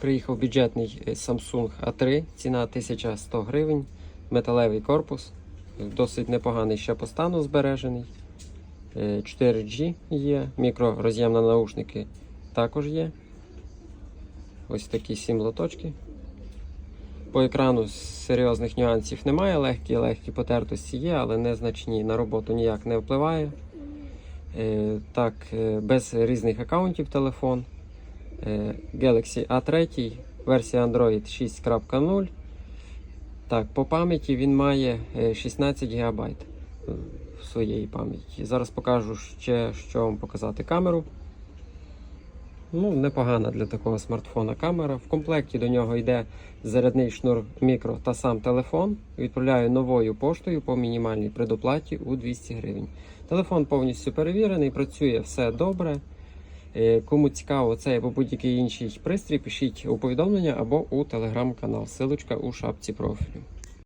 Приїхав бюджетний е, Samsung A3, ціна 1100 гривень, металевий корпус, досить непоганий ще по стану збережений. Е, 4G є, мікророз'єм на наушники також є. Ось такі 7 лоточки. По екрану серйозних нюансів немає, легкі легкі потертості є, але незначні на роботу ніяк не впливає. Е, Так, е, без різних аккаунтів телефон. Е, Galaxy A3, версія Android 6.0. Так, по пам'яті він має е, 16 ГБ в своєї пам'яті. Зараз покажу ще, що вам показати камеру. Ну, непогана для такого смартфона камера. В комплекті до нього йде зарядний шнур мікро та сам телефон. Відправляю новою поштою по мінімальній предоплаті у 200 гривень. Телефон повністю перевірений, працює все добре. Е, Кому цікаво це або будь-який інший пристрій, пишіть у повідомлення або у телеграм-канал. Силочка у шапці профілю.